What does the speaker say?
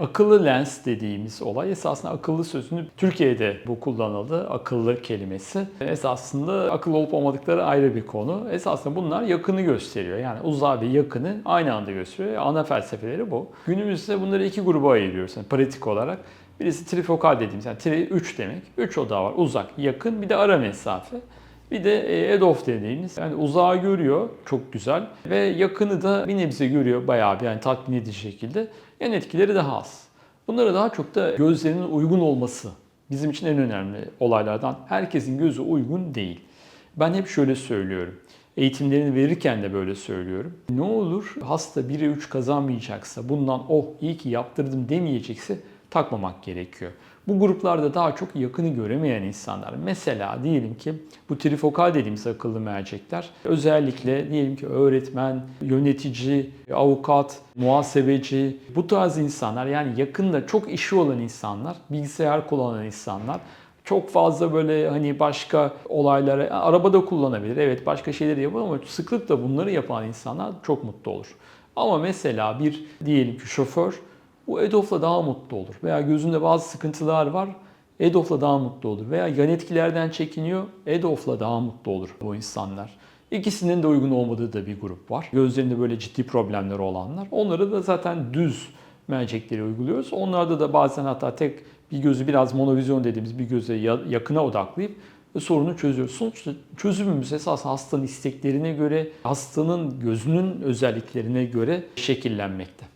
Akıllı lens dediğimiz olay esasında akıllı sözünü Türkiye'de bu kullanıldı. Akıllı kelimesi. Esasında akıllı olup olmadıkları ayrı bir konu. Esasında bunlar yakını gösteriyor. Yani uzağı ve yakını aynı anda gösteriyor. Ana felsefeleri bu. Günümüzde bunları iki gruba ayırıyoruz yani pratik olarak. Birisi trifokal dediğimiz yani tri 3 demek. 3 odağı var. Uzak, yakın bir de ara mesafe. Bir de e, EDOF dediğimiz yani uzağı görüyor çok güzel ve yakını da bir nebze görüyor bayağı bir yani tatmin edici şekilde. Yan etkileri daha az. Bunlara daha çok da gözlerinin uygun olması bizim için en önemli olaylardan. Herkesin gözü uygun değil. Ben hep şöyle söylüyorum. Eğitimlerini verirken de böyle söylüyorum. Ne olur hasta 1'e 3 kazanmayacaksa, bundan oh iyi ki yaptırdım demeyecekse takmamak gerekiyor. Bu gruplarda daha çok yakını göremeyen insanlar. Mesela diyelim ki bu trifokal dediğimiz akıllı mercekler özellikle diyelim ki öğretmen, yönetici, avukat, muhasebeci bu tarz insanlar yani yakında çok işi olan insanlar, bilgisayar kullanan insanlar çok fazla böyle hani başka olaylara, arabada kullanabilir. Evet başka şeyleri yapar ama sıklıkla bunları yapan insanlar çok mutlu olur. Ama mesela bir diyelim ki şoför bu EDOF'la daha mutlu olur. Veya gözünde bazı sıkıntılar var. EDOF'la daha mutlu olur. Veya yan etkilerden çekiniyor. EDOF'la daha mutlu olur bu insanlar. İkisinin de uygun olmadığı da bir grup var. Gözlerinde böyle ciddi problemleri olanlar. Onları da zaten düz mercekleri uyguluyoruz. Onlarda da bazen hatta tek bir gözü biraz monovizyon dediğimiz bir göze ya- yakına odaklayıp sorunu çözüyoruz. Sonuçta çözümümüz esas hastanın isteklerine göre, hastanın gözünün özelliklerine göre şekillenmekte.